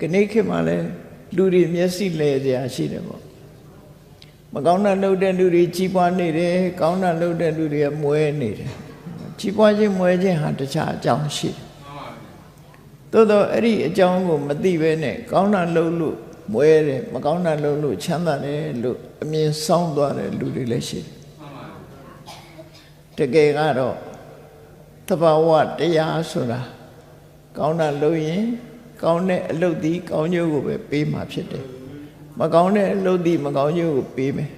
ခဏခေတ်မှာလဲလူတွေမျက်စိလဲစရာရှိတယ်ပေါ့မကောင်းတာလုပ်တဲ့လူတွေကြီးပွားနေတယ်ကောင်းတာလုပ်တဲ့လူတွေကမွဲနေတယ်ကြီးပွားခြင်းမွဲခြင်းဟာတခြားအကြောင်းရှိတယ်သို့တော့အဲ့ဒီအကြောင်းကိုမသိဘဲနဲ့ကောင်းတာလုပ်လို့မွဲတယ်မကောင်းတာလုပ်လို့ချမ်းသာတယ်လို့အမြင်ဆောင်သွားတဲ့လူတွေလည်းရှိတယ်တကယ်ကတော့သဘာဝတရားဆိုတာကောင်းတာလုပ်ရင် ကောင်းတဲ့အလုပ်ဒီကောင်းကျိုးကိုပဲပေးမှာဖြစ်တယ်မကောင်းတဲ့အလုပ်ဒီမကောင်းကျိုးကိုပေးမယ်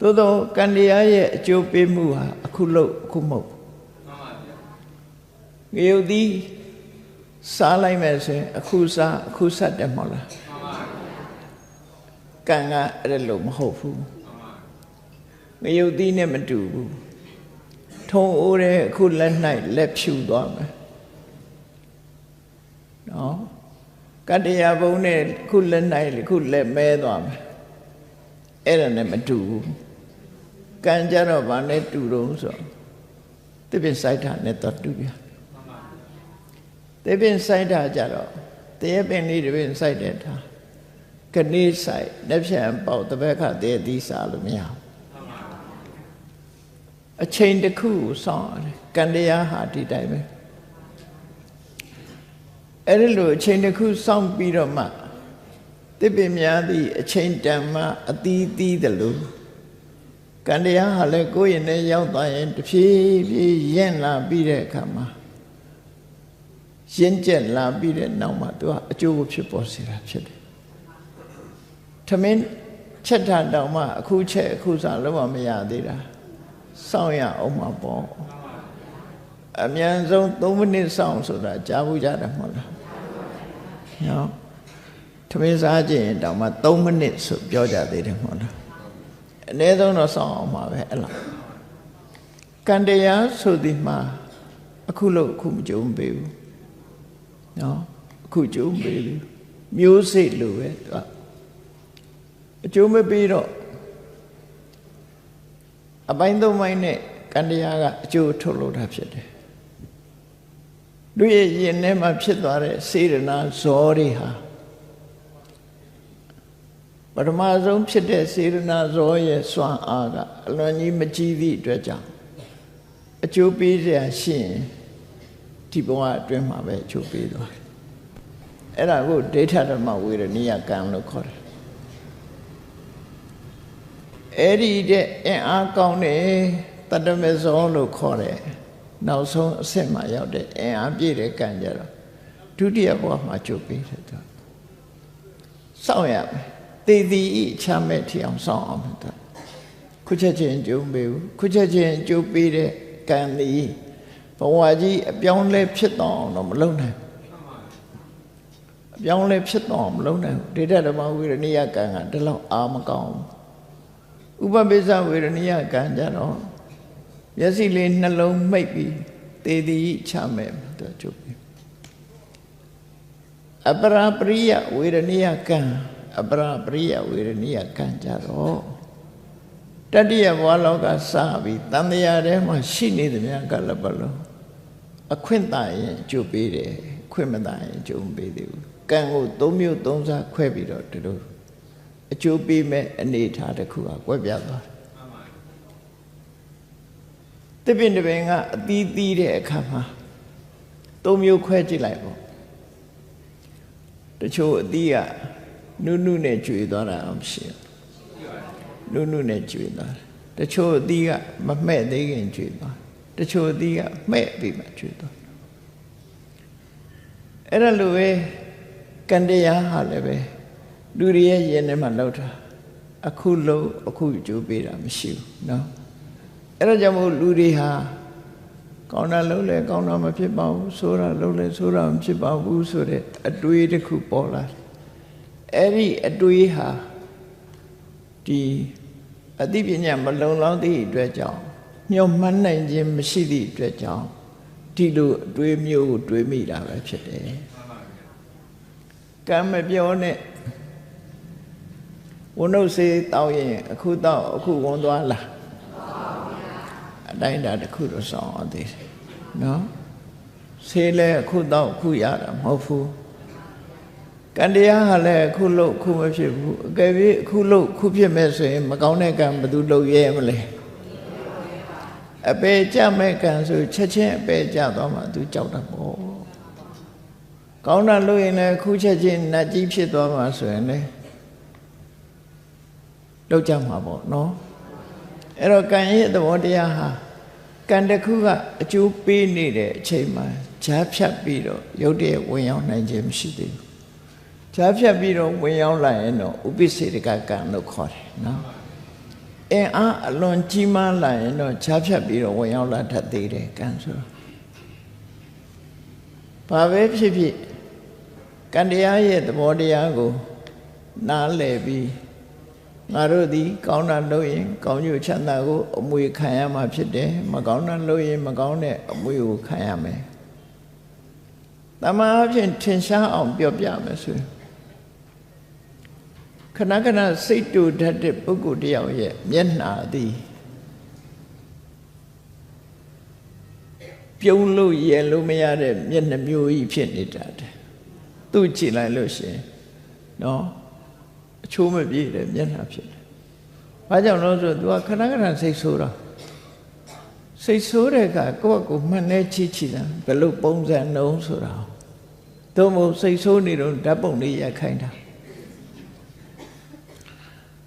သို့တော့ကံတရားရဲ့အကျိုးပေးမှုဟာအခုလုပ်အခုမဟုတ်ငရုတ်ဒီစားလိုက်မယ်ဆိုရင်အခုစားအခုဆက်တယ်မဟုတ်လားကံကအဲ့လိုမဟုတ်ဘူးငရုတ်ဒီနဲ့မတူဘူးထုံအိုးတဲ့အခုလက်၌လက်ဖြူသွားမယ် နော်ကတ္တရာဘုံနဲ့ခုလက်၌ခုလက်မဲသွားမယ်အဲ့ဒါနဲ့မတူဘူးကံကြတော့ဗာနဲ့တူတော့ဆိုတစ်ပင်စိုက်တာနဲ့တော့တူပြန်တစ်ပင်စိုက်တာကြတော့တရေပင်လေးတစ်ပင်စိုက်တဲ့ထားခဏိစိုက်လက်ဖြန်ပေါက်တစ်ဘက်ခတည်းသီးစားလို့မရဘူးအချိန်တစ်ခုကိုစောင့်ရတယ်ကံတရားဟာဒီတိုင်းပဲ အဲ့ဒီလိုအချိန်တစ်ခုစောင့်ပြီးတော့မှတစ်ပင်များသည့်အချိန်တန်မှအသီးသီးတယ်လို့ကံတရားဟာလည်းကိုယ့်ရင်ထဲရောက်သွားရင်တဖြည်းဖြည်းရင့်လာပြီးတဲ့အခါမှာရင့်ကျက်လာပြီးတဲ့နောက်မှာသူကအကျိုးကိုဖြစ်ပေါ်စေတာဖြစ်တယ်။ထမင်းချက်တာတောင်မှအခုချက်အခုစားလုံးဝမရသေးတာစောင့်ရအောင်မှာပေါ့အမြန်ဆုံး3မိနစ်စောင့်ဆိုတာကြားဘူးကြတယ်မဟုတ်လား။ နော်ထမင်းစားခြင်းတောင်မှ3မိနစ်ဆိုပြောကြသေးတယ်မဟုတ်လား။အနည်းဆုံးတော့စောင့်အောင်မှာပဲအဲ့လား။ကံတရားဆိုဒီမှာအခုလို့အခုမကြုံပေးဘူး။နော်အခုကြုံပေးဘူး။မျိုးစိတ်လိုပဲသူကအကျိုးမပေးတော့အပိုင်းသုံးပိုင်းနဲ့ကံတရားကအကျိုးထုတ်လို့တာဖြစ်တယ် လူရဲ့ရင်ထဲမှာဖြစ်သွားတဲ့စေရနာဇောတွေဟာပထမဆုံးဖြစ်တဲ့စေရနာဇောရဲ့စွမ်းအားကအလွန်ကြီးမကြီးသည့်အတွက်ကြောင့်အကျိုးပေးစရာရှိရင်ဒီဘဝအတွင်းမှာပဲအကျိုးပေးသွားတယ်အဲ့ဒါကိုဒိဋ္ဌဓမ္မဝေရဏိယကံလို့ခေါ်တယ်အဲ့ဒီတဲ့အင်အားကောင်းတဲ့တတမေဇောလို့ခေါ်တယ် နောက်ဆုံးအဆင့်မှာရောက်တဲ့အင်အားပြည့်တဲ့ကံကြတော့ဒုတိယဘဝမှာကျုပ်ပေးတယ်သူစောင့်ရမယ်တည်တည်ဤချမ်းမဲ့ထီအောင်စောင့်အောင်သူခုချက်ချင်းကျုံပေးဘူးခုချက်ချင်းကျုပ်ပေးတဲ့ကံသည်ဘဝကြီးအပြောင်းလဲဖြစ်တော့အောင်တော့မလုပ်နိုင်အပြောင်းလဲဖြစ်တော့မလုပ်နိုင်ဘူးဒိဋ္ဌဓမ္မဝိရဏိယကံကဒီလောက်အာမကောင်းဘူးဥပပိစ္ဆဝေရဏိယကံကြတော့ မျက်စိလေးနှလုံးမိတ်ပြီးတေသည်ချမဲ့သူကျုပ်ပြီအပရာပရိယဝေရဏိယကံအပရာပရိယဝေရဏိယကံကြတော့တတိယဘဝလောကစပြီးတန်တရားထဲမှာရှိနေသမျှကလည်းဘလို့အခွင့်တာရင်ကျုပ်ပေးတယ်ခွင့်မတာရင်ကျုံမပေးသေးဘူးကံကိုသုံးမျိုးသုံးစားခွဲပြီးတော့ဒီလိုအကျိုးပေးမဲ့အနေထားတစ်ခုကကွက်ပြသွားတယ် တပင်တပင်ကအသီးသီးတဲ့အခါမှာသုံးမျိုးခွဲကြည့်လိုက်ပေါ့တချို့အသီးကနုနုနဲ့ကျွေသွားတာအောင်ရှိနုနုနဲ့ကျွေသွားတယ်တချို့အသီးကမမှဲ့သေးခင်ကျွေသွားတချို့အသီးကမှဲ့ပြီးမှကျွေသွားအဲ့ဒါလိုပဲကံတရားဟာလည်းပဲလူတွေရဲ့ရင်ထဲမှာလောက်တာအခုလုံးအခုကြိုးပေးတာမရှိဘူးเนาะ အဲ့ဒါကြောင့်မို့လူတွေဟာကောင်းတာလုံးလဲကောင်းတာမဖြစ်ပါဘူးဆိုးတာလုံးလဲဆိုးတာမဖြစ်ပါဘူးဆိုတဲ့အတွေးတစ်ခုပေါ်လာတယ်အဲ့ဒီအတွေးဟာဒီအသိပညာမလုံလောက်သည့်အတွက်ကြောင့်မျှော်မှန်းနိုင်ခြင်းမရှိသည့်အတွက်ကြောင့်ဒီလိုအတွေးမျိုးကိုတွေးမိတာပဲဖြစ်တယ်ကံမပြောနဲ့ဝုန်းုပ်စေးတောက်ရင်အခုတောက်အခုဝန်သွားလား အတိုင်းတာတစ်ခုတော့စောင်းအောင်သေးတယ်နော်ဆေးလဲအခုတောက်အခုရတာမဟုတ်ဘူးကံတရားဟာလည်းအခုလို့အခုမဖြစ်ဘူးအကယ်၍အခုလို့အခုဖြစ်မဲ့ဆိုရင် မကောင်းတဲ့ကံဘယ်သူလုပ်ရဲမလဲအပေကြမဲ့ကံဆိုချက်ချင်းအပေကြသွားမှသူကြောက်တာပေါ့ကောင်းတာလုပ်ရင်လည်းအခုချက်ချင်းနတ်ကြီးဖြစ်သွားမှဆိုရင်လည်းလောက်ကြမှာပေါ့နော်အဲ့တော့ကံရဲ့သဘောတရားဟာ ကံတစ်ခုကအကျိုးပေးနေတဲ့အချိန်မှာဈာဖြတ်ပြီးတော့ရုပ်တရက်ဝင်ရောက်နိုင်ခြင်းမရှိသေးဘူးဈာဖြတ်ပြီးတော့ဝင်ရောက်လာရင်တော့ဥပိ္ပစေတကကံလို့ခေါ်တယ်နော်အင်အားအလွန်ကြီးမားလာရင်တော့ဈာဖြတ်ပြီးတော့ဝင်ရောက်လာတတ်သေးတယ်ကံဆိုတော့ဘာပဲဖြစ်ဖြစ်ကံတရားရဲ့သဘောတရားကိုနားလည်ပြီး ငါတို့သည်ကောင်းတာလုပ်ရင် ကောင်းကျိုးချမ်းသာကိုအမွေခံရမှာဖြစ်တယ်မကောင်းတာလုပ်ရင်မကောင်းတဲ့အမွေကိုခံရမယ်တမန်အဖြစ်ထင်ရှားအောင်ပြောပြမယ်ဆိုရင်ခဏခဏစိတ်တူတတ်တဲ့ပုဂ္ဂိုလ်တယောက်ရဲ့မျက်နှာသည်ပြုံးလို့ရလို့မရတဲ့မျက်နှာမျိုးကြီးဖြစ်နေတတ်တယ်သူ့ကြည့်လိုက်လို့ရှိရင်နော်အ ချိုးမပြေတဲ့မျက်နှာဖြစ်တယ်။ဘာကြောင့်လဲဆိုတော့ तू ကခဏခဏစိတ်ဆိုးတာစိတ်ဆိုးတဲ့အခါကိုယ့်အကိုမှန်နေချီချီတာဘယ်လိုပုံစံနှုံးဆိုတာ။သို့မဟုတ်စိတ်ဆိုးနေတော့ဓာတ်ပုံလေးရိုက်ခိုင်းတာ။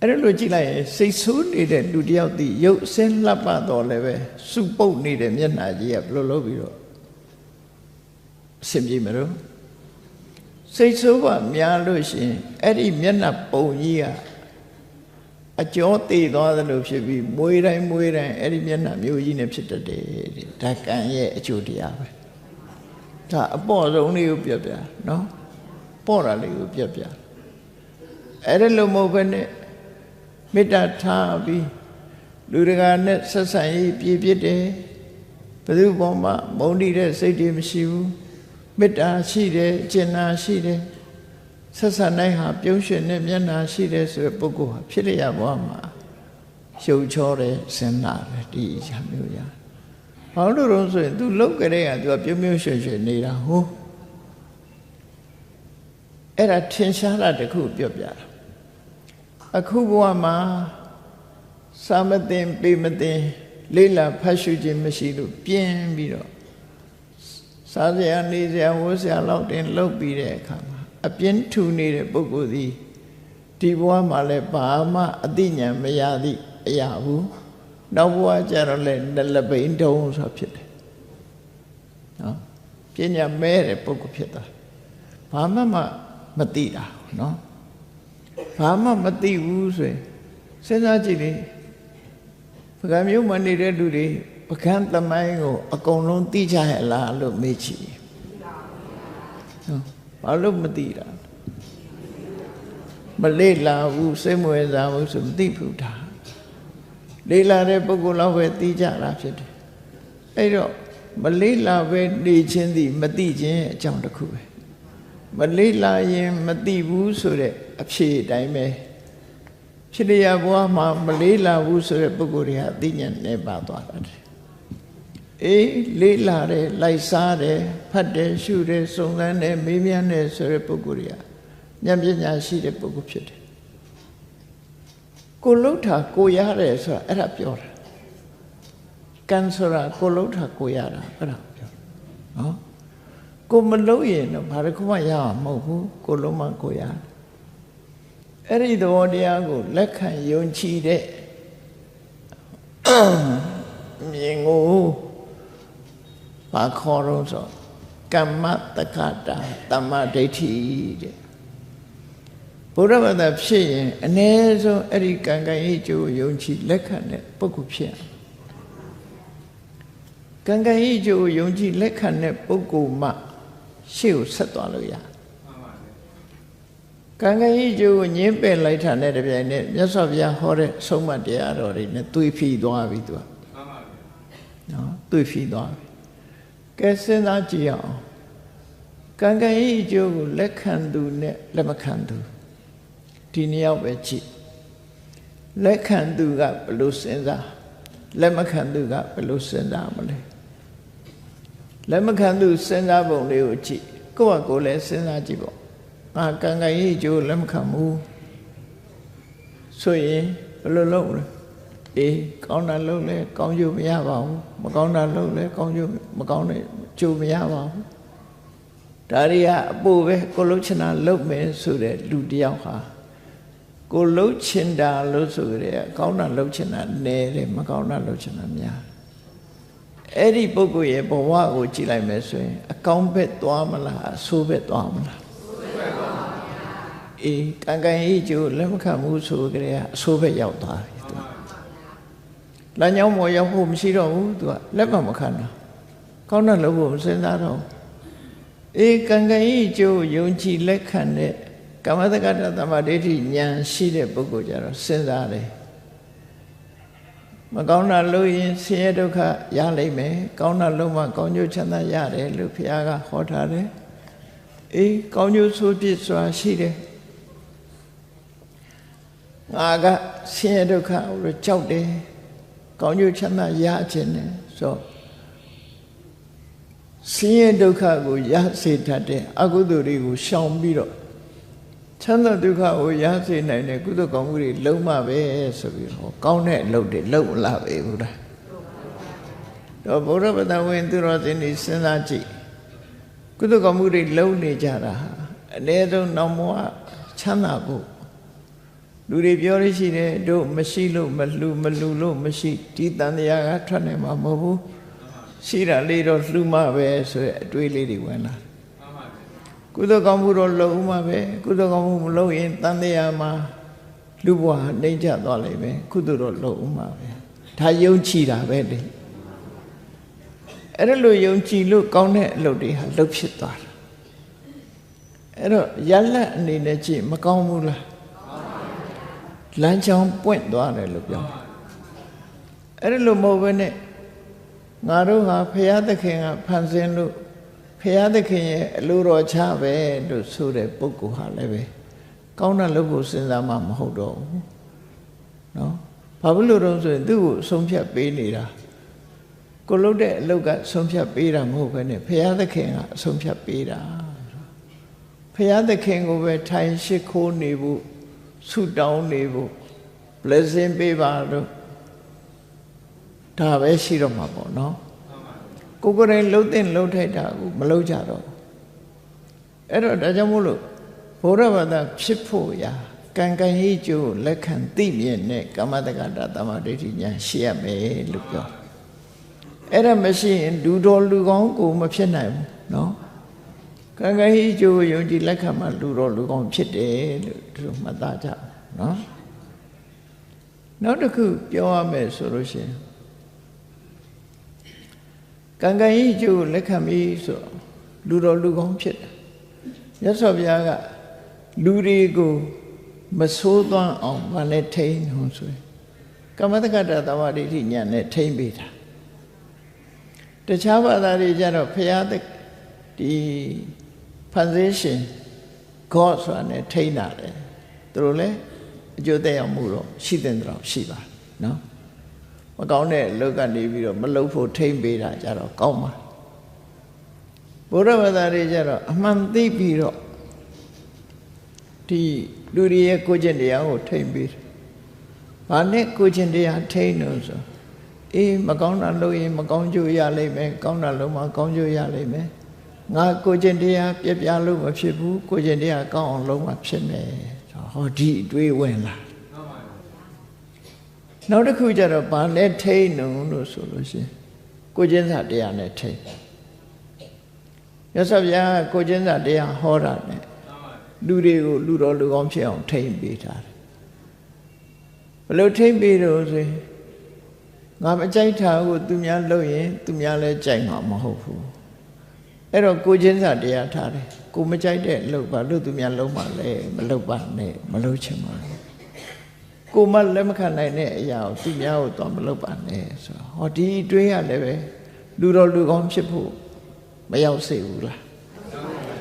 အဲ့လိုကြည့်လိုက်ရင်စိတ်ဆိုးနေတဲ့လူတယောက်ဒီရုပ်အစင်းလှပတော့လည်းပဲစုပုတ်နေတဲ့မျက်နှာကြီးကဘယ်လိုလုပ်ပြီးတော့အဆင်ပြေမလို့ စိတ်ဆိုးပါများလို့ရှိရင်အဲ့ဒီမျက်နှာပုံကြီးကအကျော်တည်သွားသလိုဖြစ်ပြီးမွေးတိုင်းမွေးတိုင်းအဲ့ဒီမျက်နှာမျိုးကြီးနဲ့ဖြစ်တတ်တယ်ဒါကံရဲ့အကျိုးတရားပဲဒါအပေါ့ဆုံးလေးကိုပြပြနော်ပေါ့တာလေးကိုပြပြအဲ့ဒါလိုမဟုတ်ဘဲနဲ့မေတ္တာထားပြီးလူတကာနဲ့ဆက်ဆံရေးပြည့်ပြည့်တယ်ဘယ်သူပေါ်မှာမုန်းတိတဲ့စိတ်တွေမရှိဘူး မေတ္တာရှိတယ်ကျင်နာရှိတယ်ဆက်ဆံနိုင်ဟာပြုံးရွှင်တဲ့မျက်နာရှိတယ်ဆိုတဲ့ပုဂ္ဂိုလ်ဟာဖြစ်ရဘဝမှာရှုပ်ချောတယ်စင်နာတယ်ဒီအရာမျိုးရဘာလို့လို့ဆိုရင် तू လုတ်ကြတဲ့က तू ပြုံးပြုံးရွှင်ရွှင်နေတာဟုတ်အဲ့ဒါထင်ရှားတာတခုပြောပြတာအခုဘဝမှာစာမသိပေမသိလေးလာဖတ်ရှုခြင်းမရှိလို့ပြင်းပြီးတော့ စားစရာနေစရာဝတ်စရာလောက်တင်လုပ်ပြီးတဲ့အခါမှာအပြင်းထူနေတဲ့ပုဂ္ဂိုလ်သည်ဒီဘဝမှာလည်းဘာမှအသိဉာဏ်မရသည့်အရာဘူးနောက်ဘဝကျတော့လည်းလပိန်တုံးဆိုဖြစ်တယ်နော်ပညာမဲတဲ့ပုဂ္ဂိုလ်ဖြစ်တာဘာမှမမသိတာနော်ဘာမှမသိဘူးဆိုရင်စဉ်းစားကြည့်လေပကံမျိုးမနေတဲ့လူတွေ ပကံသမိုင်းကိုအကုန်လုံးသိကြရလားလို့မေးချင်ဟုတ်ဘာလို့မသိတာမလေ့လာဘူးစိတ်မဝင်စားဘူးဆိုမသိဘူးဒါလေ့လာတဲ့ပုဂ္ဂိုလ်တော့ပဲသိကြတာဖြစ်တယ်အဲ့တော့မလေ့လာပဲနေခြင်းသည်မသိခြင်းအကြောင်းတစ်ခုပဲမလေ့လာရင်မသိဘူးဆိုတဲ့အဖြေအတိုင်းပဲဖြစ်လျာဘဝမှာမလေးလာဘူးဆိုတဲ့ပုဂ္ဂိုလ်တွေဟာအသိဉာဏ်နဲ့ပါသွားတာတယ် အေးလေးလာတယ်လိုက်စားတယ်ဖတ်တယ်ရှုတယ်စုံစမ်းတယ်မေးမြန်းတယ်ဆိုတဲ့ပုဂ္ဂိုလ်တွေကဉာဏ်ပညာရှိတဲ့ပုဂ္ဂိုလ်ဖြစ်တယ်ကိုလှုပ်တာကိုရတယ်ဆိုတာအဲ့ဒါပြောတာကံဆိုတာကိုလှုပ်တာကိုရတာအဲ့ဒါပြောနော်ကိုမလှုပ်ရင်တော့ဘာတစ်ခုမှရမှာမဟုတ်ဘူးကိုလုံးမကိုရတယ်အဲ့ဒီသဘောတရားကိုလက်ခံယုံကြည်တဲ့မြင်ကို ဘာခေါ်တော့ဆိုကမ္မတက္ကတာတမ္မဒိဋ္ဌိတဲ့ဘုရားဘာသာဖြစ်ရင်အ ਨੇ ဆုံးအဲ့ဒီကံကံဤကျိုးယုံကြည်လက်ခံတဲ့ပုဂ္ဂိုလ်ဖြစ်ကံကံဤကျိုးယုံကြည်လက်ခံတဲ့ပုဂ္ဂိုလ်မှရှေ့ကိုဆက်သွားလို့ရတယ်ကံကံဤကျိုးကိုညင်းပယ်လိုက်တာနဲ့တပြိုင်နက်မြတ်စွာဘုရားဟောတဲ့ဆုံးမတရားတော်တွေနဲ့တွေးဖီသွားပြီသူကမှန်ပါဗျာနော်တွေးဖီသွားပြီ ကဲစဉ်းစားကြည့်အောင်ကံကံဤကျိုးကိုလက်ခံသူနဲ့လက်မခံသူဒီနှစ်ယောက်ပဲကြည့်လက်ခံသူကဘယ်လိုစဉ်းစားလက်မခံသူကဘယ်လိုစဉ်းစားမလဲလက်မခံသူစဉ်းစားပုံလေးကိုကြည့်ကိုယ့်ဟာကိုယ်လည်းစဉ်းစားကြည့်ပေါ့ငါကံကံကြီးကျိုးလက်မခံဘူးဆိုရင်ဘယ်လိုလုပ်လဲ အေးကောင်းတာလုပ်လဲကောင်းကျိုးမရပါဘူးမကောင်းတာလုပ်လဲကောင်းကျိုးမကောင်းတဲ့ကျိုးမရပါဘူးဒါတွေကအပိုပဲကိုလှုပ်ချင်တာလုပ်မယ်ဆိုတဲ့လူတစ်ယောက်ဟာကိုလှုပ်ချင်တာလို့ဆိုကြတဲ့ကောင်းတာလှုပ်ချင်တာနည်းတယ်မကောင်းတာလှုပ်ချင်တာများအဲ့ဒီပုဂ္ဂိုလ်ရဲ့ဘဝကိုကြည့်လိုက်မယ်ဆိုရင် အကောင်းဘက်သွားမလားအဆိုးဘက်သွားမလားအေးကံကံကြီးကျိုးလက်မခံဘူးဆိုကြတဲ့အဆိုးဘက်ရောက်သွားပြီသူ လမ်းကြောင်းပေါ်ရောက်ဖို့မရှိတော့ဘူးသူကလက်မမခံတာကောင်းတဲ့လုပ်ဖို့မစဉ်းစားတော့အေးကံကံကြီးကျိုးယုံကြည်လက်ခံတဲ့ကမ္မတက္ကတသမဒိဋ္ဌိဉာဏ်ရှိတဲ့ပုဂ္ဂိုလ်ကြတော့စဉ်းစားတယ်မကောင်းတာလုပ်ရင်ဆင်းရဲဒုက္ခရလိမ့်မယ်ကောင်းတာလုပ်မှကောင်းကျိုးချမ်းသာရတယ်လို့ဘုရားကဟောထားတယ်အေးကောင်းကျိုးဆိုးပြစ်စွာရှိတယ်ငါကဆင်းရဲဒုက္ခကိုကြောက်တယ် ကောင်းကျိုးချမ်းသာရခြင်းနဲ့ဆိုဆင်းရဲဒုက္ခကိုရစေတတ်တဲ့အကုသိုလ်တွေကိုရှောင်ပြီးတော့ချမ်းသာဒုက္ခကိုရစေနိုင်တဲ့ကုသိုလ်ကောင်းမှုတွေလုံးမပဲဆိုပြီးဟောကောင်းတဲ့အလုပ်တွေလုပ်လာပဲဘုရားတော့ဘုရားဗတဝင်သူတော်စင်တွေစဉ်းစားကြည့်ကုသိုလ်ကောင်းမှုတွေလုံးနေကြတာဟာအ ਨੇ ဆုံးနောက်ဘဝချမ်းသာဖို့ လူတွေပြောရရှိတယ်တို့မရှိလို့မလှူမလှူလို့မရှိဒီတန်တရားကထွက်နိုင်မှာမဟုတ်ဘူးရှိတာလေးတော့လှူမှပဲဆိုရအတွေးလေးတွေဝင်လာကုသိုလ်ကောင်းမှုတော့လုပ်မှပဲကုသိုလ်ကောင်းမှုမလုပ်ရင်တန်တရားမှာလူဘဝနှိမ့်ချသွားလိမ့်မယ်ကုသိုလ်တော့လုပ်မှပဲဒါယုံကြည်တာပဲလေအဲ့ဒါလိုယုံကြည်လို့ကောင်းတဲ့အလုပ်တွေဟာလုပ်ဖြစ်သွားတာအဲ့တော့ရလက်အနေနဲ့ကြည့်မကောင်းဘူးလား လမ်းကြောင်းပွင့်သွားတယ်လို့ပြောအဲ့ဒါလိုမဟုတ်ဘဲနဲ့ငါတို့ဟာဖရာသခင်ကဖန်ဆင်းလို့ဖရာသခင်ရဲ့အလိုတော်ချပဲလို့ဆိုတဲ့ပုဂ္ဂိုလ်ဟာလည်းပဲကောင်းတဲ့လုပ်ဖို့စဉ်းစားမှမဟုတ်တော့ဘူးနော်ဘာဖြစ်လို့တော့ဆိုရင်သူ့ကိုဆုံးဖြတ်ပေးနေတာကိုလုပ်တဲ့အလုပ်ကဆုံးဖြတ်ပေးတာမဟုတ်ဘဲနဲ့ဖရာသခင်ကအဆုံးဖြတ်ပေးတာဖရာသခင်ကိုပဲထိုင်ရှိခိုးနေဖို့ ဆုတောင်းနေဖို့ blessing ပေးပါလို့ဒါပဲရှိတော့မှာပေါ့နော်ကိုကိုယ်တိုင်လှုပ်တဲ့လှုပ်ထိုက်တာကိုမလှုပ်ကြတော့အဲ့တော့ဒါကြောင့်မို့လို့ဘုရားဘာသာဖြစ်ဖို့ရာကံကံဟိကျိုးလက်ခံသိမြင်တဲ့ကမ္မတက္ကတာတမဒိဋ္ဌိညာရှိရမယ်လို့ပြောအဲ့ဒါမရှိရင်လူတော်လူကောင်းကိုမဖြစ်နိုင်ဘူးနော် ကံကံဟိကျိုးယုံကြည်လက်ခံမှလူတော်လူကောင်းဖြစ်တယ်လို့သူတို့မှတ်သားကြနော်နောက်တစ်ခုပြောရမယ်ဆိုလို့ရှိရင်ကံကံဤကျိုးလက်ခံပြီးဆိုလူတော်လူကောင်းဖြစ်တယ်မြတ်စွာဘုရားကလူတွေကိုမဆိုးသွမ်းအောင်မနဲ့ထိန်းဟောဆိုရင်ကမ္မတက္ကတာသမာဓိဋ္ဌိညာနဲ့ထိန်းပေးတာတခြားဘာသာတွေကြတော့ဘုရားဒီ ဖန်ဆင်းရှင် God ဆိုတာနဲ့ထိန်းတာလေသူတို့လည်းအကျိုးသက်ရောက်မှုတော့ရှိတဲ့တော့ရှိပါနော်မကောင်းတဲ့အလုပ်ကနေပြီးတော့မလုပ်ဖို့ထိမ့်ပေးတာကြတော့ကောင်းပါဘုရားဘာသာတွေကြတော့အမှန်သိပြီးတော့ဒီလူတွေရဲ့ကိုကျင့်တရားကိုထိမ့်ပေးတယ်။ဘာနဲ့ကိုကျင့်တရားထိမ့်လို့ဆိုအေးမကောင်းတာလုပ်ရင်မကောင်းကျိုးရလိမ့်မယ်ကောင်းတာလုပ်မှကောင်းကျိုးရလိမ့်မယ် ငါကိုကျင့်တရားပြပြလို့မဖြစ်ဘူးကိုကျင့်တရားကောင်းအောင်လုပ်မှဖြစ်မယ်ဟောဒီအတွေးဝင်လာနောက်တစ်ခုကျတော့ဘာလဲထိန်းနုံလို့ဆိုလို့ရှိရင်ကိုကျင့်စာတရားနဲ့ထိန်းရသော်ဗျာကိုကျင့်စာတရားဟောတာနဲ့လူတွေကိုလူတော်လူကောင်းဖြစ်အောင်ထိန်းပေးထားတယ်ဘလို့ထိန်းပေးလို့ဆိုရင်ငါမကြိုက်တာကိုသူများလုပ်ရင် သူများလည်းကြိုက်မှာမဟုတ်ဘူး အဲ့တော့ကိုချင်းစာတရားထားတယ်ကိုမကြိုက်တဲ့လုပ်ပါလို့သူများလုံးပါလေမလုပ်ပါနဲ့မလုပ်ချင်ပါဘူးကိုမလက်မခံနိုင်တဲ့အရာကိုသူများကိုတော့မလုပ်ပါနဲ့ဆိုဟောဒီတွေးရလည်းပဲလူတော်လူကောင်းဖြစ်ဖို့မရောက်စေဘူးလား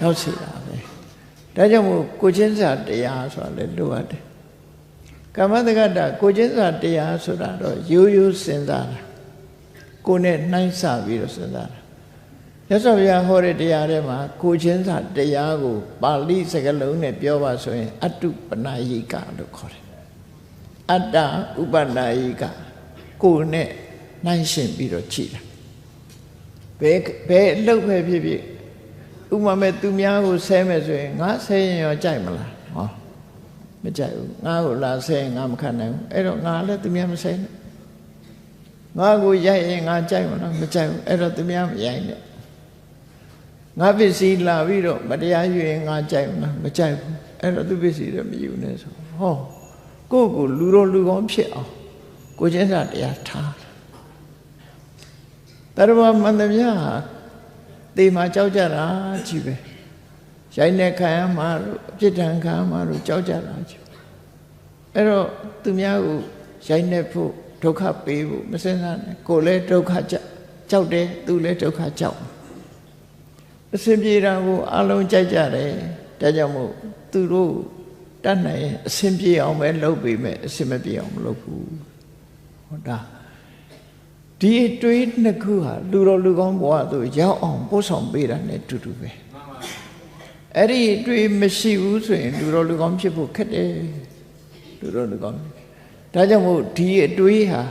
ရောက်စေတာပဲဒါကြောင့်မို့ကိုချင်းစာတရားဆိုတာလည်းလိုအပ်တယ်ကမ္မတက္ကတာကိုချင်းစာတရားဆိုတာတော့ရိုးရိုးစဉ်းစားတာကိုနဲ့နှိုင်းဆပြီးတော့စဉ်းစားတာ ရသော်ဘုရားဟောတဲ့တရားထဲမှာကိုချင်းစာတရားကိုပါဠိစကားလုံးနဲ့ပြောပါဆိုရင် အတုပနာယိကလို့ခေါ်တယ်အတ္တဥပနာယိကကိုနဲ့နှိုင်းရှင်ပြီးတော့ကြည်တာဘယ်ဘယ်အလုပ်ပဲဖြစ်ဖြစ်ဥမာမဲ့သူများကိုဆဲမယ်ဆိုရင်ငါဆဲရင်ရောကြိုက်မလားဟောမကြိုက်ဘူးငါ့ကိုလာဆဲရင်ငါမခံနိုင်ဘူးအဲ့တော့ငါလည်းသူများမဆဲနဲ့ငါကိုရိုက်ရင်ငါကြိုက်မလားမကြိုက်ဘူးအဲ့တော့သူများမရိုက်နဲ့ ငါပစ္စည်းလာပြီးတော့မတရားယူရင်ငါကြိုက်မလားမကြိုက်ဘူးအဲ့တော့သူပစ္စည်းတော့မယူနဲ့ဆိုဟောကိုယ့်ကိုလူတော်လူကောင်းဖြစ်အောင်ကိုချင်းစာတရားထားတရမမန္တမြဟာတေမှာကြောက်ကြတာကြီးပဲရိုင်းတဲ့ခံရမှာတို့အပြစ်ဒဏ်ခံရမှာတို့ကြောက်ကြတာကြီးအဲ့တော့သူများကိုရိုင်းနေဖို့ဒုက္ခပေးဖို့မစင်စားနဲ့ကိုယ်လည်းဒုက္ခကြောက်ကြောက်တယ်သူလည်းဒုက္ခကြောက် အစဉ်ပြေတာကိုအလုံးကြိုက်ကြတယ်ဒါကြောင့်မို့သူတို့တတ်နိုင်အစဉ်ပြေအောင်ပဲလုပ်ပေးမယ်အစဉ်မပြေအောင်မလုပ်ဘူးဟောတာဒီအတွေးနှစ်ခုဟာလူတော်လူကောင်းဘဝသို့ရောက်အောင်ပို့ဆောင်ပေးတာ ਨੇ တူတူပဲအဲ့ဒီအတွေးမရှိဘူးဆိုရင်လူတော်လူကောင်းဖြစ်ဖို့ခက်တယ်လူတော်လူကောင်းဒါကြောင့်မို့ဒီအတွေးဟာ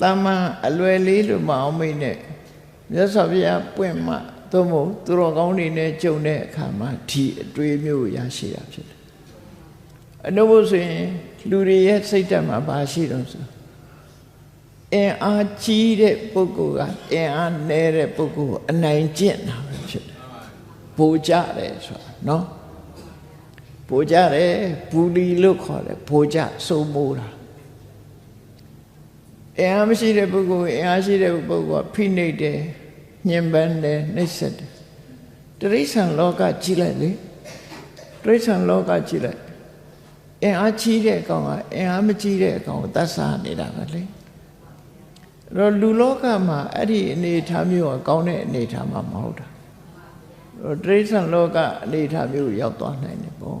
တမန်အလွယ်လေးလို့မအောင်မိတ်နဲ့မြတ်စွာဘုရားပွင့်မှ သို့မဟုတ်သူတော်ကောင်းတွေနဲ့ကြုံတဲ့အခါမှာဒီအတွေးမျိုးရရှိတာဖြစ်တယ်အနုဘုဆိုရင်လူတွေရဲ့စိတ်ဓာတ်မှာဘာရှိတော့ဆိုအင်အားကြီးတဲ့ပုဂ္ဂိုလ်ကအင်အားနည်းတဲ့ပုဂ္ဂိုလ်ကိုအနိုင်ကျင့်တာပဲဖြစ်တယ်။ပိုကြတယ်ဆိုတာနော်။ပိုကြတယ်ဘူလီလို့ခေါ်တယ်ပိုကြစိုးမိုးတာ။အင်အားမရှိတဲ့ပုဂ္ဂိုလ်အင်အားရှိတဲ့ပုဂ္ဂိုလ်ကဖိနှိပ်တယ် ညှဉ်းပန်းတယ်နှိပ်စက်တယ်။တရိစ္ဆာန်လောကကြီးလိုက်လေ။တရိစ္ဆာန်လောကကြီးလိုက်အင်အားကြီးတဲ့အကောင်ကအင်အားမကြီးတဲ့အကောင်ကိုတတ်စားနေတာပဲလေ။တော့လူလောကမှာအဲ့ဒီအနေအထားမျိုးကကောင်းတဲ့အနေအထားမှာမဟုတ်တာတော့တိရစ္ဆာန်လောကအနေအထားမျိုးရောက်သွားနိုင်တယ်ပေါ့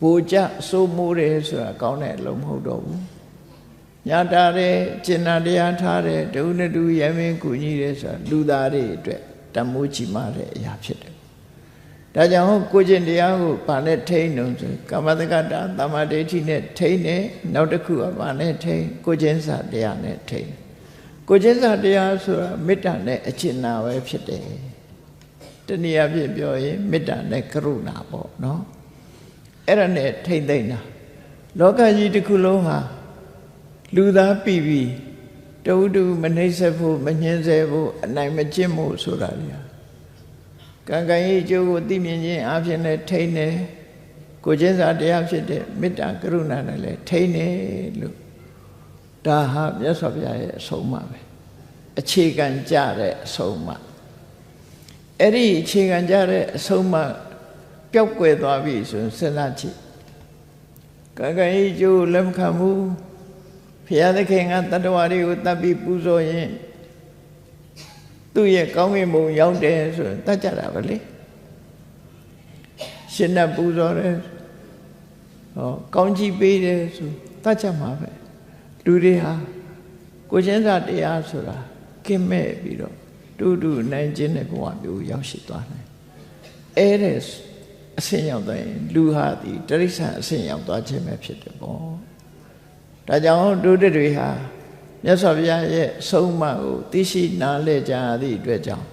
ဘူကြစိုးမိုးတယ်ဆိုတာကောင်းတဲ့အလုံးမဟုတ်တော့ဘူး ညာတာတဲ့ကျင်နာတရားထားတဲ့ဒုနဲ့တူရမင်းကူညီတယ်ဆိုတာလူသားတွေအတွက်တမိုးချီမာတဲ့အရာဖြစ်တယ်ဒါကြောင့်ကိုကျင့်တရားကိုဗာနဲ့ထိန်းလို့ဆိုကမ္မတက္ကတာတမ္မာဒိဋ္ဌိနဲ့ထိန်းတယ်နောက်တစ်ခုကဗာနဲ့ထိန်းကိုကျင့်စာတရားနဲ့ထိန်းကိုကျင့်စာတရားဆိုတာမေတ္တာနဲ့အကျဉ်းနာပဲဖြစ်တယ်တနည်းအားဖြင့်ပြောရင်မေတ္တာနဲ့ကရုဏာပေါ့နော်အဲ့ဒါနဲ့ထိန်းသိမ်းတာလောကကြီးတစ်ခုလုံးဟာ လူသားပြီပြီတူတူမနှိမ့်ဆက်ဖို့မညှင်းဆဲဖို့အနိုင်မကျင့်ဖို့ဆိုတာလေကံကံရေးအကျိုးကိုသိမြင်ခြင်းအပြင်နဲ့ထိန်းတယ်ကိုချင်းစာတရားဖြစ်တဲ့မေတ္တာကရုဏာနဲ့လည်းထိန်းတယ်လို့ဒါဟာမြတ်စွာဘုရားရဲ့အဆုံးအမပဲအခြေခံကြတဲ့အဆုံးအမအဲ့ဒီအခြေခံကြတဲ့အဆုံးအမပျောက်ကွယ်သွားပြီဆိုရင်စဉ်းစားကြည့်ကံကံရေးအကျိုးလက်မခံဘူး ဘုရားသခင်ကတတ္တဝါတွေကိုတတ်ပြီးပူဇော်ရင်သူ့ရဲ့ကောင်းကင်ဘုံရောက်တယ်ဆိုရင်တတ်ကြတာပဲလေရှင်နဲ့ပူဇော်တယ်ဟောကောင်းကြီးပေးတယ်ဆိုတတ်ကြမှာပဲလူတွေဟာကိုချင်းစာတရားဆိုတာကင်းမဲ့ပြီးတော့တူတူနိုင်ခြင်းတဲ့ဘဝမျိုးရောက်ရှိသွားတယ်အဲ့တဲ့အဆင့်ရောက်သွားရင်လူဟာဒီတရိစ္ဆာန်အဆင့်ရောက်သွားခြင်းပဲဖြစ်တယ်ပေါ့ ဒါကြောင့်ဒုဒတွေဟာမြတ်စွာဘုရားရဲ့ဆုံးမကိုသိရှိနားလည်ကြသည့်အတွက်ကြောင့်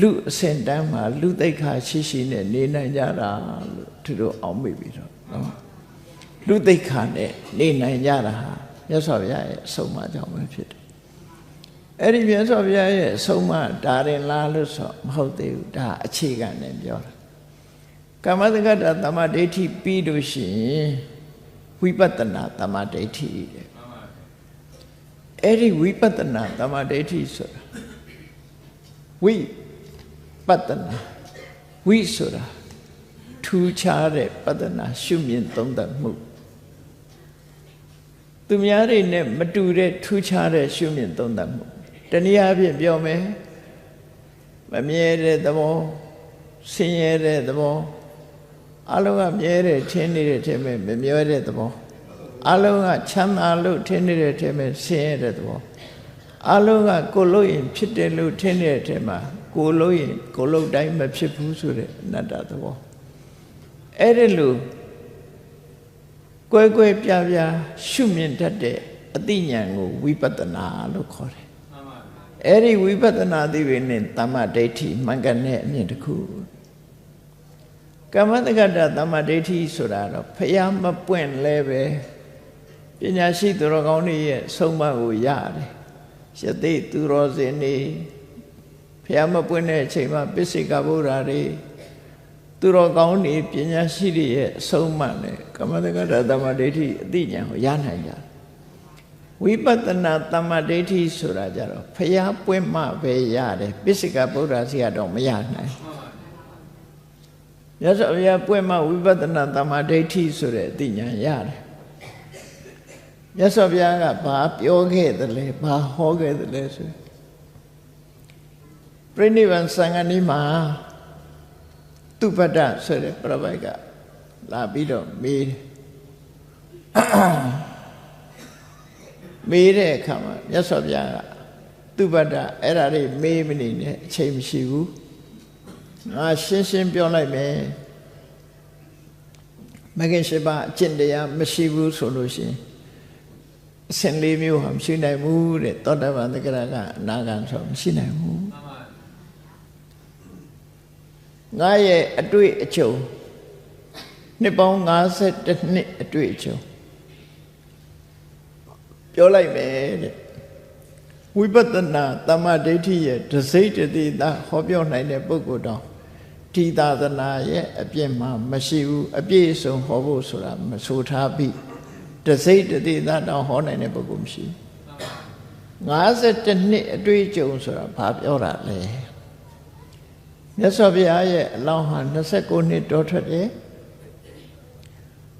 လူအစင်တန်းမှာလူသိက္ခာရှိရှိနဲ့နေနိုင်ကြတာလို့သူတို့အောက်မေ့ပြီးတော့နော်လူသိက္ခာနဲ့နေနိုင်ကြတာဟာမြတ်စွာဘုရားရဲ့အဆုံးအမကြောင့်ပဲဖြစ်တယ်အဲ့ဒီမြတ်စွာဘုရားရဲ့အဆုံးအမဒါရင်လားလို့ဆိုမဟုတ်သေးဘူးဒါအခြေခံနဲ့ပြောတာကမ္မတက္ကတာတမ္မာဒိဋ္ဌိပြီးလို့ရှိရင် ဝိပဿနာတမ္မာဒိဋ္ဌိတဲ့အဲ့ဒီဝိပဿနာတမ္မာဒိဋ္ဌိဆိုတာဝိပဿနာဝိဆိုတာထူးခြားတဲ့ပဿနာရှုမြင်သုံးသပ်မှုသူများတွေနဲ့မတူတဲ့ထူးခြားတဲ့ရှုမြင်သုံးသပ်မှုတနည်းအားဖြင့်ပြောမယ်မမြဲတဲ့သဘောဆင်းရဲတဲ့သဘော အလုံးကမြဲတဲ့ထင်းနေတဲ့ထင်မဲ့မမြဲတဲ့သဘောအလုံးကချမ်းသာလို့ထင်နေတဲ့ထင်မဲ့ဆင်းရဲတဲ့သဘောအလုံးကကိုလို့ရင်ဖြစ်တယ်လို့ထင်နေတဲ့ထင်မှာကိုလို့ရင်ကိုလို့တိုင်းမဖြစ်ဘူးဆိုတဲ့အနတ္တသဘောအဲ့ဒီလိုကွဲကွဲပြားပြားရှုမြင်တတ်တဲ့အသိဉာဏ်ကိုဝိပဿနာလို့ခေါ်တယ်အဲ့ဒီဝိပဿနာသိပင်နဲ့တမ္မဒိဋ္ဌိမှန်ကန်တဲ့အမြင်တစ်ခု ကမ္မတက္ကတတမ္မဒိဋ္ဌိဆိုတာတော့ဖျားမပွင့်လဲပဲပညာရှိသူတော်ကောင်းတွေရဲ့ဆုံးမကိုရတယ်ယသိသူတော်စင်နေဖျားမပွင့်တဲ့အချိန်မှာပစ္စေကဗုဒ္ဓတွေသူတော်ကောင်းတွေပညာရှိတွေရဲ့အဆုံးအမနဲ့ကမ္မတက္ကတာတမ္မာဒိဋ္ဌိအသိဉာဏ်ကိုရနိုင်ကြတယ်ဝိပဿနာတမ္မာဒိဋ္ဌိဆိုတာကြတော့ဖျားပွင့်မှပဲရတယ်ပစ္စေကဗုဒ္ဓစီကတော့မရနိုင် မြတ်စွာဘုရားပွင့်မှဝိပဿနာတမ္မာဒိဋ္ဌိဆိုတဲ့အသိဉာဏ်ရတယ်မြတ်စွာဘုရားကဘာပြောခဲ့သလဲဘာဟောခဲ့သလဲဆိုပြိဋိဘံသံဃာနီးမှာသူပတ္တဆိုတဲ့ပြပိုက်ကလာပြီးတော့မေးမေးတဲ့အခါမှာမြတ်စွာဘုရားကသူပတ္တအဲ့ဒါတွေမေးမနေနဲ့အချိန်မရှိဘူး ငါရှင်းရှင်းပြောလိုက်မယ်မဂ္ဂင်ရှိပါအကျင့်တရားမရှိဘူးဆိုလို့ရှိရင်အစဉ်လေးမျိုးဟာမရှိနိုင်ဘူးတဲ့သောတာပန်တက္ကရာကအနာဂံဆိုမရှိနိုင်ဘူးငါရဲ့အတွေ့အကြုံနှစ်ပေါင်း52နှစ်အတွေ့အကြုံပြောလိုက်မယ်တဲ့ဝိပဿနာတမ္မာဒိဋ္ဌိရဲ့ဒစိတ်တတိတာဟောပြောနိုင်တဲ့ပုဂ္ဂိုလ်တော် ဒီသာသနာရဲ့အပြည့်မှမရှိဘူးအပြည့်အစုံဟောဖို့ဆိုတာမဆိုထားပြီဒစိတ်တတိတာတောင်ဟောနိုင်တဲ့ပုဂ္ဂိုလ်မရှိဘူး52နှစ်အတွေ့အကြုံဆိုတာဘာပြောတာလဲမြတ်စွာဘုရားရဲ့အလောင်းဟာ29နှစ်တောထွက်တယ်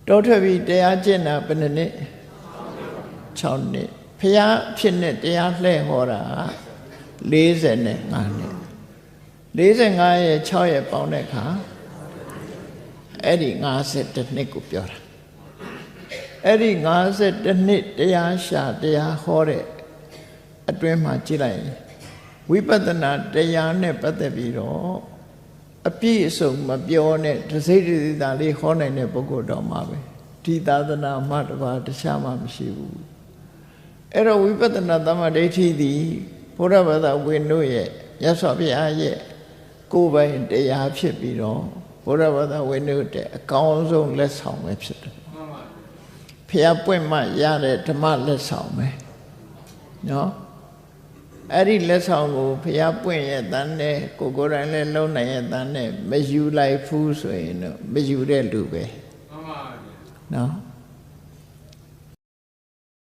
တောထွက်ပြီးတရားကျင့်တာဘယ်နှစ်နှစ်6နှစ်ဘုရားဖြစ်နဲ့တရားလှည့်ဟောတာ45နှစ် 45ရဲ့6ရဲ့ပေါင်းတဲ့အခါအဲ့ဒီ52နှစ်ကိုပြောတာအဲ့ဒီ52နှစ်တရားရှာတရားဟောတဲ့အတွင်းမှာကြည့်လိုက်ရင်ဝိပဿနာတရားနဲ့ပတ်သက်ပြီးတော့အပြည့်အစုံမပြောနဲ့တစိမ့်တစိတာလေးဟောနိုင်တဲ့ပုဂ္ဂိုလ်တော်မှာပဲဒီသာသနာမှတပါတခြားမှမရှိဘူးအဲ့တော့ဝိပဿနာသမ္မာဒိဋ္ဌိသည်ဘုရားဘာသာဝင်တို့ရဲ့မြတ်စွာဘုရားရဲ့ ကိုယ်ပိုင်တရားဖြစ်ပြီးတော့ဘုရားဘာသာဝင်တို့တဲ့အကောင်းဆုံးလက်ဆောင်ပဲဖြစ်တယ်ဖျားပွင့်မှရတဲ့ဓမ္မလက်ဆောင်ပဲနော်အဲ့ဒီလက်ဆောင်ကိုဖျားပွင့်ရဲ့တန်းနဲ့ကိုကိုယ်တိုင်လည်းလုံးနိုင်ရဲ့တန်းနဲ့မယူလိုက်ဘူးဆိုရင်တော့မယူတဲ့လူပဲမှန်ပါဗျာနော်